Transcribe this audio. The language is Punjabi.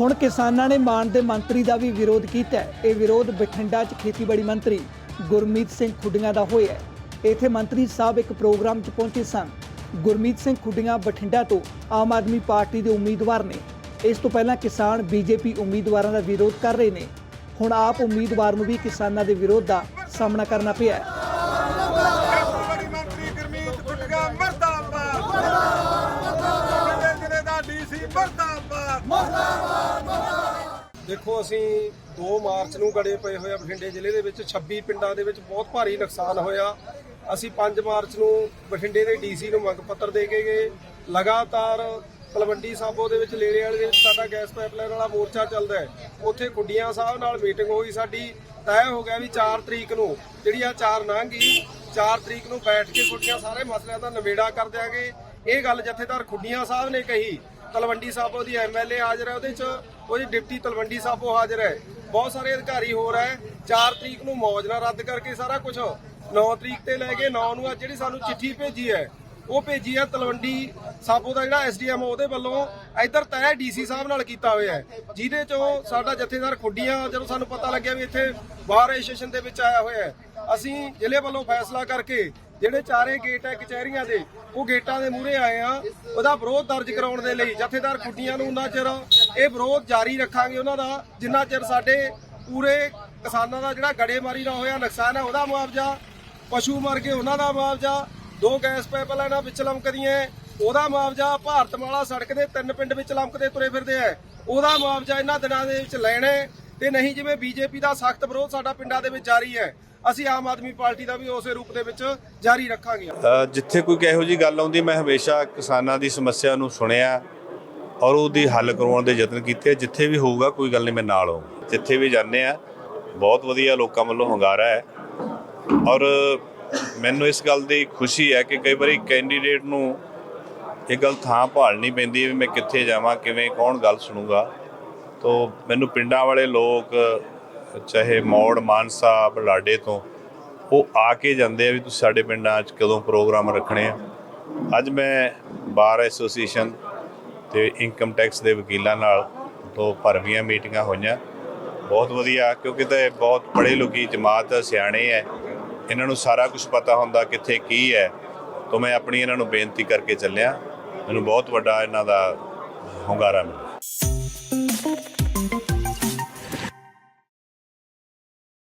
ਹੁਣ ਕਿਸਾਨਾਂ ਨੇ ਮਾਨ ਦੇ ਮੰਤਰੀ ਦਾ ਵੀ ਵਿਰੋਧ ਕੀਤਾ ਹੈ। ਇਹ ਵਿਰੋਧ ਬਠਿੰਡਾ 'ਚ ਖੇਤੀਬਾੜੀ ਮੰਤਰੀ ਗੁਰਮੀਤ ਸਿੰਘ ਖੁੱਡੀਆਂ ਦਾ ਹੋਇਆ ਹੈ। ਇੱਥੇ ਮੰਤਰੀ ਸਾਹਿਬ ਇੱਕ ਪ੍ਰੋਗਰਾਮ 'ਚ ਪਹੁੰਚੇ ਸਨ। ਗੁਰਮੀਤ ਸਿੰਘ ਖੁੱਡੀਆਂ ਬਠਿੰਡਾ ਤੋਂ ਆਮ ਆਦਮੀ ਪਾਰਟੀ ਦੇ ਉਮੀਦਵਾਰ ਨੇ। ਇਸ ਤੋਂ ਪਹਿਲਾਂ ਕਿਸਾਨ ਬੀਜੇਪੀ ਉਮੀਦਵਾਰਾਂ ਦਾ ਵਿਰੋਧ ਕਰ ਰਹੇ ਨੇ। ਹੁਣ ਆਪ ਉਮੀਦਵਾਰ ਨੂੰ ਵੀ ਕਿਸਾਨਾਂ ਦੇ ਵਿਰੋਧ ਦਾ ਸਾਹਮਣਾ ਕਰਨਾ ਪਿਆ ਹੈ। ਮੰਤਰੀ ਗੁਰਮੀਤ ਗੁੱਟਗਾ ਮਰਦਾਬਾਦ। ਮਰਦਾਬਾਦ ਜ਼ਿਲ੍ਹੇ ਦਾ ਡੀਸੀ ਮਰਦਾਬਾਦ। ਦੇਖੋ, ਅਸੀਂ 2 ਮਾਰਚ ਨੂੰ ਗੜੇ ਪਏ ਹੋਏ ਆ ਬਠਿੰਡੇ ਜ਼ਿਲ੍ਹੇ ਦੇ ਵਿੱਚ 26 ਪਿੰਡਾਂ ਦੇ ਵਿੱਚ ਬਹੁਤ ਭਾਰੀ ਨੁਕਸਾਨ ਹੋਇਆ। ਅਸੀਂ 5 ਮਾਰਚ ਨੂੰ ਬਠਿੰਡੇ ਦੇ ਡੀਸੀ ਨੂੰ ਮੰਗ ਪੱਤਰ ਦੇ ਕੇ ਗਏ। ਲਗਾਤਾਰ ਤਲਵੰਡੀ ਸਾਬੋ ਦੇ ਵਿੱਚ ਲੇਲੇ ਵਾਲੇ ਦੇ ਸਾਡਾ ਗੈਸ ਪਾਈਪਲਾਈਨ ਵਾਲਾ ਮੋਰਚਾ ਚੱਲਦਾ ਹੈ। ਉੱਥੇ ਗੁੱਡੀਆਂ ਸਾਹਿਬ ਨਾਲ ਮੀਟਿੰਗ ਹੋਈ ਸਾਡੀ। ਤੈਅ ਹੋ ਗਿਆ ਵੀ 4 ਤਰੀਕ ਨੂੰ, ਜਿਹੜੀ ਆ 4 ਲੰਘ ਗਈ 4 ਤਰੀਕ ਨੂੰ ਬੈਠ ਕੇ ਗੁੱਡੀਆਂ ਸਾਰੇ ਮਸਲਿਆਂ ਦਾ ਨਿਬੇੜਾ ਕਰ ਦਿਆਂਗੇ। ਇਹ ਗੱਲ ਜਥੇਦਾਰ ਖੁੱਡੀਆਂ ਸਾਹਿਬ ਨੇ ਕਹੀ। ਤਲਵੰਡੀ ਸਾਬੋ ਦੀ ਐਮਐਲਏ ਹਾਜ਼ਰ ਹੈ, ਉਹਦੇ ਚ ਉਹਦੀ ਡਿਪਟੀ ਤਲਵੰਡੀ ਸਾਬੋ ਹਾਜ਼ਰ ਹੈ। ਬਹੁਤ ਸਾਰੇ ਅਧਿਕਾਰੀ ਹੋਰ ਹੈ। 4 ਤਰੀਕ ਨੂੰ ਮੌਜ ਰੱਦ ਕਰਕੇ ਸਾਰਾ ਕੁਝ 9 ਤਰੀਕ ਤੇ ਲੈ ਕੇ 9 ਨੂੰ ਅੱਜ ਜਿਹੜੀ ਸਾਨੂੰ ਚਿੱਠੀ ਭੇਜੀ ਹੈ, ਉਹ ਭੇਜੀ ਹੈ ਤਲਵੰਡੀ ਸਾਬੋ ਦਾ ਜਿਹੜਾ ਐਸਡੀਐਮ ਉਹਦੇ ਵੱਲੋਂ ਇੱਧਰ ਤੈਅ ਡੀਸੀ ਸਾਹਿਬ ਨਾਲ ਕੀਤਾ ਹੋਇਆ ਹੈ। ਜਿਹਦੇ ਚੋਂ ਸਾਡਾ ਜਥੇਦਾਰ ਖੁੱਡੀਆਂ, ਜਦੋਂ ਸਾਨੂੰ ਪਤਾ ਲੱਗਿਆ ਵੀ ਇੱਥੇ ਬਾਹਰ ਰਜਿਸਟ੍ਰੇਸ਼ਨ ਦੇ ਵਿੱਚ ਆਇਆ ਹੋਇਆ ਹੈ, ਅਸੀਂ ਜ਼ਿਲ੍ਹੇ ਵੱਲੋਂ ਫੈਸਲਾ ਕਰਕੇ ਜਿਹੜੇ ਚਾਰੇ ਗੇਟ ਹੈ ਕਚਹਿਰੀਆਂ ਦੇ, ਉਹ ਗੇਟਾਂ ਦੇ ਮੂਹਰੇ ਆਏ ਆ। ਉਹਦਾ ਵਿਰੋਧ ਦਰਜ ਕਰਾਉਣ ਦੇ ਲਈ ਜਥੇਦਾਰ ਖੁੱਡੀਆਂ ਨੂੰ ਉਹਨਾਂ ਚਿਰ ਇਹ ਵਿਰੋਧ ਜਾਰੀ ਰੱਖਾਂਗੇ ਉਹਨਾਂ ਦਾ, ਜਿੰਨਾ ਚਿਰ ਸਾਡੇ ਪੂਰੇ ਕਿਸਾਨਾਂ ਦਾ ਜਿਹੜਾ ਗੜੇਮਾਰੀ ਨਾਲ ਹੋਇਆ ਨੁਕਸਾਨ ਹੈ ਉਹਦਾ ਮੁਆਵਜ਼ਾ, ਪਸ਼ੂ ਮਰ ਗਏ ਉਹਨਾਂ ਦਾ ਮੁਆਵਜ਼ਾ, ਦੋ ਗੈਸ ਪਾਈਪਲਾਈਨਾਂ ਵਿੱਚ ਲਮਕਦੀਆਂ ਉਹਦਾ ਮੁਆਵਜ਼ਾ ਭਾਰਤਮਾਲਾ ਸੜਕ ਦੇ ਤਿੰਨ ਪਿੰਡ ਵਿੱਚ ਲਮਕਦੇ ਤੁਰੇ ਫਿਰਦੇ ਆ ਉਹਦਾ ਮੁਆਵਜ਼ਾ ਇਹਨਾਂ ਦਿਨਾਂ ਦੇ ਵਿੱਚ ਲੈਣਾ ਤੇ ਨਹੀਂ ਜਿਵੇਂ ਬੀਜੇਪੀ ਦਾ ਸਖਤ ਵਿਰੋਧ ਸਾਡਾ ਪਿੰਡਾਂ ਦੇ ਵਿੱਚ ਜਾਰੀ ਹੈ, ਅਸੀਂ ਆਮ ਆਦਮੀ ਪਾਰਟੀ ਦਾ ਵੀ ਉਸੇ ਰੂਪ ਦੇ ਵਿੱਚ ਜਾਰੀ ਰੱਖਾਂਗੇ। ਜਿੱਥੇ ਕੋਈ ਇਹੋ ਜੀ ਗੱਲ ਆਉਂਦੀ, ਮੈਂ ਹਮੇਸ਼ਾ ਕਿਸਾਨਾਂ ਦੀ ਸਮੱਸਿਆ ਨੂੰ ਸੁਣਿਆ ਔਰ ਉਹਦੀ ਹੱਲ ਕਰਵਾਉਣ ਦੇ ਯਤਨ ਕੀਤੇ। ਜਿੱਥੇ ਵੀ ਹੋਊਗਾ, ਕੋਈ ਗੱਲ ਨਹੀਂ, ਮੈਂ ਨਾਲ ਹਾਂ ਜਿੱਥੇ ਵੀ ਜਾਂਦੇ ਆ ਬਹੁਤ ਵਧੀਆ ਲੋਕਾਂ ਵੱਲੋਂ ਹੰਗਾਰਾ ਹੈ। ਔਰ ਮੈਨੂੰ ਇਸ ਗੱਲ ਦੀ ਖੁਸ਼ੀ ਹੈ ਕਿ ਕਈ ਵਾਰੀ ਕੈਂਡੀਡੇਟ ਨੂੰ ਇਹ ਗੱਲ ਥਾਂ ਭਾਲਣੀ ਪੈਂਦੀ ਹੈ ਵੀ ਮੈਂ ਕਿੱਥੇ ਜਾਵਾਂ, ਕਿਵੇਂ, ਕੌਣ ਗੱਲ ਸੁਣੂਗਾ। ਤੋ ਮੈਨੂੰ ਪਿੰਡਾਂ ਵਾਲੇ ਲੋਕ, ਚਾਹੇ ਮੌੜ, ਮਾਨਸਾ, ਬਲਾਡੇ ਤੋਂ, ਉਹ ਆ ਕੇ ਜਾਂਦੇ ਆ ਵੀ ਤੁਸੀਂ ਸਾਡੇ ਪਿੰਡਾਂ 'ਚ ਕਦੋਂ ਪ੍ਰੋਗਰਾਮ ਰੱਖਣੇ ਆ। ਅੱਜ ਮੈਂ ਬਾਰ ਐਸੋਸੀਏਸ਼ਨ ਤੇ ਇਨਕਮ ਟੈਕਸ ਦੇ ਵਕੀਲਾਂ ਨਾਲ ਤੋਂ ਭਰਵੀਆਂ ਮੀਟਿੰਗਾਂ ਹੋਈਆਂ। ਬਹੁਤ ਵਧੀਆ, ਕਿਉਂਕਿ ਤੇ ਬਹੁਤ ਪੜ੍ਹੇ ਲੋਕੀ ਜਮਾਤ ਸਿਆਣੇ ਐ। ਇਹਨਾਂ ਨੂੰ ਸਾਰਾ ਕੁਝ ਪਤਾ ਹੁੰਦਾ ਕਿੱਥੇ ਕੀ ਹੈ ਤੋਂ ਮੈਂ ਆਪਣੀ ਇਹਨਾਂ ਨੂੰ ਬੇਨਤੀ ਕਰਕੇ ਚੱਲਿਆ। ਮੈਨੂੰ ਬਹੁਤ ਵੱਡਾ ਇਹਨਾਂ ਦਾ ਹੁੰਗਾਰਾ ਮਿਲਿਆ।